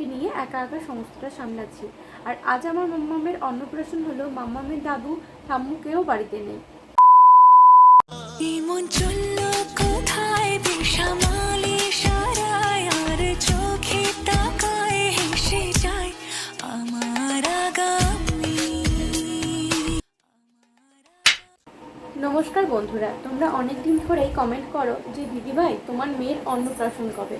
মাম্মামকে নিয়ে একা একা সমস্তটা সামলাচ্ছি। আর আজ আমার মাম্মামের অন্নপ্রাশন হলো মাম্মামের দাদু ঠাম্মুকেও বাড়িতে নেই। কোথায়? দিশামালি সারায় আর চোখে তাকায় হেসে যায় আমার আগামী। নমস্কার বন্ধুরা তোমরা অনেকদিন ধরেই কমেন্ট করো যে দিদিভাই তোমার মেয়ের অন্নপ্রাশন কবে?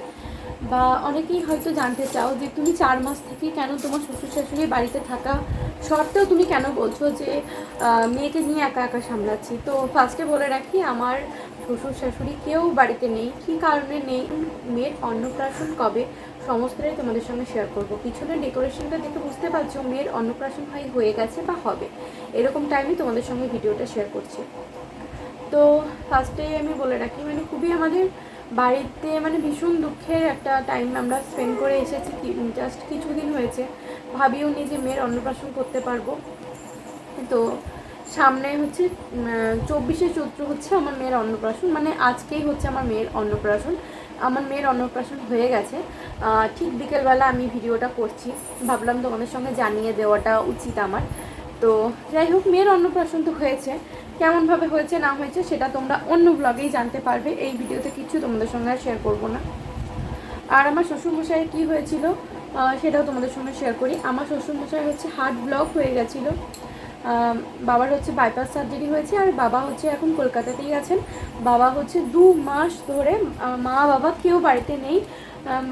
বা অনেকেই হয়তো জানতে চাও যে তুমি চার মাস থেকে কেন তোমার শ্বশুর শাশুড়ি বাড়িতে থাকা সত্ত্বেও তুমি কেন বলছো যে মেয়েকে নিয়ে একা একা সামলাচ্ছি? তো ফার্স্টে বলে রাখি, আমার শ্বশুর শাশুড়ি কেউ বাড়িতে নেই। কী কারণে নেই? মেয়ের অন্নপ্রাশন কবে? সমস্তটাই তোমাদের সঙ্গে শেয়ার করব। পিছনের ডেকোরেশনটা দেখে বুঝতে পারছ, মেয়ের অন্নপ্রাশন হয় হয়ে গেছে বা হবে। এরকম টাইমে তোমাদের সঙ্গে ভিডিওটা শেয়ার করছি। তো ফার্স্টে আমি বলে রাখি মানে খুবই আমাদের বাড়িতে মানে ভীষণ দুঃখের একটা টাইম আমরা স্পেন্ড করে এসেছি জাস্ট কিছুদিন হয়েছে। ভাবিও নি যে মেয়ের অন্নপ্রাশন করতে পারব। তো সামনে হচ্ছে চব্বিশে চৈত্র হচ্ছে আমার মেয়ের অন্নপ্রাশন মানে আজকেই হচ্ছে আমার মেয়ের অন্নপ্রাশন। আমার মেয়ের অন্নপ্রাশন হয়ে গেছে। ঠিক বিকেলবেলা আমি ভিডিওটা করছি। ভাবলাম তোমাদের সঙ্গে জানিয়ে দেওয়াটা উচিত আমার। তো যাই হোক, মেয়ের অন্নপ্রাশন তো হয়েছে। কেমনভাবে হয়েছে, না হয়েছে, সেটা তোমরা অন্য ব্লগেই জানতে পারবে। এই ভিডিওতে কিছু তোমাদের সঙ্গে শেয়ার করব না। আর আমার শ্বশুরমশাইয়ের কী হয়েছিল সেটাও তোমাদের সঙ্গে শেয়ার করি। আমার শ্বশুরমশাই হচ্ছে হার্ট ব্লক হয়ে গেছিল। বাবার হচ্ছে বাইপাস সার্জারি হয়েছে, আর বাবা হচ্ছে এখন কলকাতাতেই আছেন। বাবা হচ্ছে দু মাস ধরে মা বাবা কেউ বাড়িতে নেই।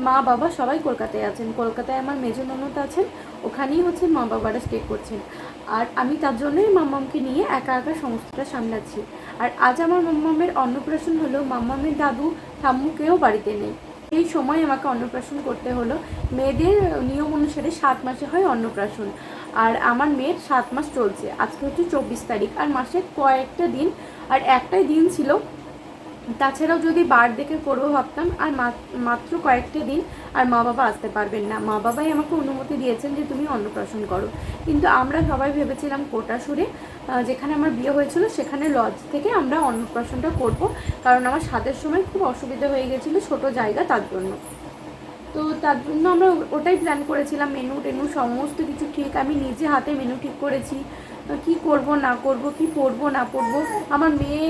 মা বাবা সবাই কলকাতায় আছেন। কলকাতায় আমার মেজো ননদ আছেন, ওখানেই হচ্ছে মা বাবারা স্টে করছেন। আর আমি তার জন্যই মাম্মামকে নিয়ে একা একা সমস্তটা সামলাচ্ছি। আর আজ আমার মাম্মামের অন্নপ্রাশন হলো মাম্মামের দাদু ঠাম্মু কেউ বাড়িতে নেই। এই সময় আমাকে অন্নপ্রাশন করতে হলো। মেয়েদের নিয়ম অনুসারে সাত মাসে হয় অন্নপ্রাশন। আর আমার মেয়ের সাত মাস চলছে। আজকে হচ্ছে চব্বিশ তারিখ। আর মাসে কয়েকটা দিন। আর একটাই দিন ছিল তাছাড়াও যদি বার দেখে করব ভাবতাম, আর মাত্র কয়েকটা দিন আর মা বাবা আসতে পারবেন না। মা বাবাই আমাকে অনুমতি দিয়েছেন যে তুমি অন্নপ্রাশন করো। কিন্তু আমরা সবাই ভেবেছিলাম কোটা সুরে যেখানে আমার বিয়ে হয়েছিল সেখানে লজ থেকে আমরা অন্নপ্রাশনটা করব, কারণ আমার স্বাদের সময় খুব অসুবিধা হয়ে গেছিল ছোট জায়গা তার জন্য। তো তার জন্য আমরা ওটাই প্ল্যান করেছিলাম মেনু টেনু সমস্ত কিছু ঠিক, আমি নিজে হাতে মেনু ঠিক করেছি। কি করব, না করব, কি পরবো, না পরবো, আমার মেয়ে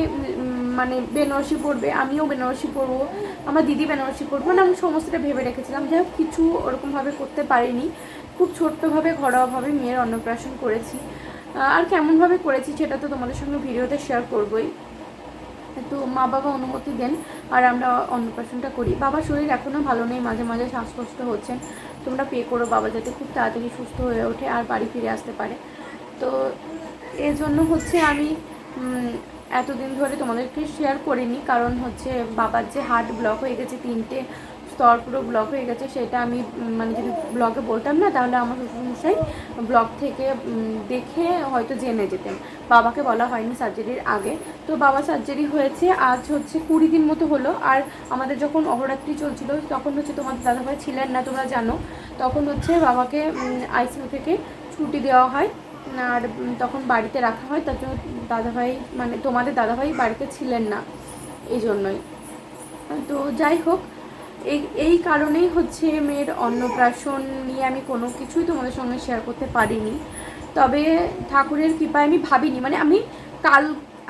মানে বেনারসি পরবে, আমিও বেনারসি পরবো, আমার দিদি বেনারসি পরবো মানে আমি সমস্তটা ভেবে রেখেছিলাম। যাই হোক, কিছু ওরকমভাবে করতে পারিনি। খুব ছোট্টভাবে, ঘরোয়াভাবে মেয়ের অন্নপ্রাশন করেছি। আর কেমনভাবে করেছি সেটা তো তোমাদের সঙ্গে ভিডিওতে শেয়ার করবোই। তো মা বাবা অনুমতি দেন, আর আমরা অন্নপ্রাশনটা করি। বাবার শরীর এখনও ভালো নেই, মাঝে মাঝে শ্বাসকষ্ট হচ্ছেন তোমরা পে করো বাবা, যাতে খুব তাড়াতাড়ি সুস্থ হয়ে ওঠে আর বাড়ি ফিরে আসতে পারে। তো এর জন্য হচ্ছে আমি এতদিন ধরে তোমাদেরকে শেয়ার করিনি, কারণ হচ্ছে বাবার যে হার্ট ব্লক হয়ে গেছে, তিনটে স্তর পুরো ব্লক হয়ে গেছে, সেটা আমি মানে যদি ব্লগে বলতাম না, তাহলে আমার শ্বশুরমশাই ব্লগ থেকে দেখে হয়তো জেনে যেতেন। বাবাকে বলা হয়নি সার্জারির আগে। তো বাবা সার্জারি হয়েছে, আজ হচ্ছে কুড়ি দিন মতো হলো। আর আমাদের যখন অহরাত্রি চলছিল, তখন হচ্ছে তোমাদের দাদাভাই ছিলেন না, তোমরা জানো। তখন হচ্ছে বাবাকে আইসিইউ থেকে ছুটি দেওয়া হয়। আর তখন বাড়িতে রাখা হয়, তার জন্য দাদাভাই মানে তোমাদের দাদাভাই বাড়িতে ছিলেন না, এই জন্যই। তো যাই হোক, এই এই কারণেই হচ্ছে মেয়ের অন্নপ্রাশন নিয়ে আমি কোনো কিছুই তোমাদের সঙ্গে শেয়ার করতে পারিনি। তবে ঠাকুরের কৃপায় আমি ভাবিনি মানে আমি কাল,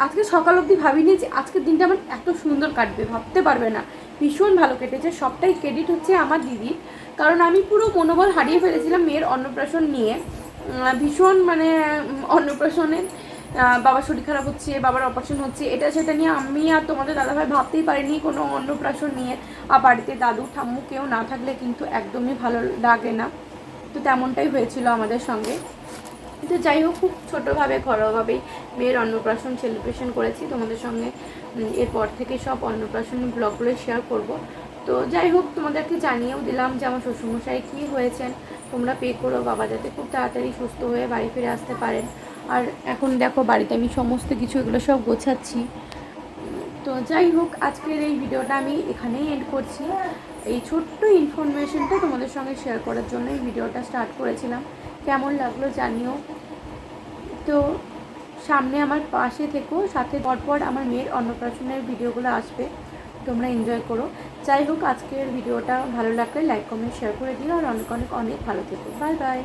আজকে সকাল অবধি ভাবিনি যে আজকের দিনটা আমার এত সুন্দর কাটবে, ভাবতে পারবে না। ভীষণ ভালো কেটেছে, সবটাই ক্রেডিট হচ্ছে আমার দিদির। কারণ আমি পুরো মনোবল হারিয়ে ফেলেছিলাম মেয়ের অন্নপ্রাশন নিয়ে। ভীষণ মানে অন্নপ্রাশনের বাবার শরীর খারাপ হচ্ছে, বাবার অপারেশন হচ্ছে, এটা সেটা নিয়ে আমি আর তোমাদের দাদাভাই ভাবতেই পারিনি কোনো অন্নপ্রাশন নিয়ে। আর বাড়িতে দাদু, ঠাম্মু কেউ না থাকলে কিন্তু একদমই ভালো লাগে না। তো তেমনটাই হয়েছিল আমাদের সঙ্গে। তো যাই হোক, খুব ছোটোভাবে, ঘরোয়াভাবেই মেয়ের অন্নপ্রাশন সেলিব্রেশন করেছি। তোমাদের সঙ্গে এরপর থেকে সব অন্নপ্রাশন ব্লগগুলো শেয়ার করব। তো যাই হোক, তোমাদেরকে জানিয়েও দিলাম যে আমার শ্বশুরমশাই কী হয়েছেন তোমরা পে করো, বাবা যাতে খুব তাড়াতাড়ি সুস্থ হয়ে বাড়ি ফিরে আসতে পারেন। আর এখন দেখো, বাড়িতে আমি সমস্ত কিছু, এগুলো সব গোছাচ্ছি। তো যাই হোক, আজকের এই ভিডিওটা আমি এখানেই এন্ড করছি। এই ছোট্ট ইনফরমেশনটা তোমাদের সঙ্গে শেয়ার করার জন্য এই ভিডিওটা স্টার্ট করেছিলাম। কেমন লাগল জানিও। তো সামনে আমার পাশে থেকো, সাথে পরপর আমার মেয়ের অন্নপ্রাশনের ভিডিওগুলো আসবে। তোমরা এনজয় করো। যাই হোক, আজকের ভিডিওটা ভালো লাগলে লাইক কমেন্ট শেয়ার করে দিও। আর অনেক অনেক অনেক ভালো থেকো। Bye bye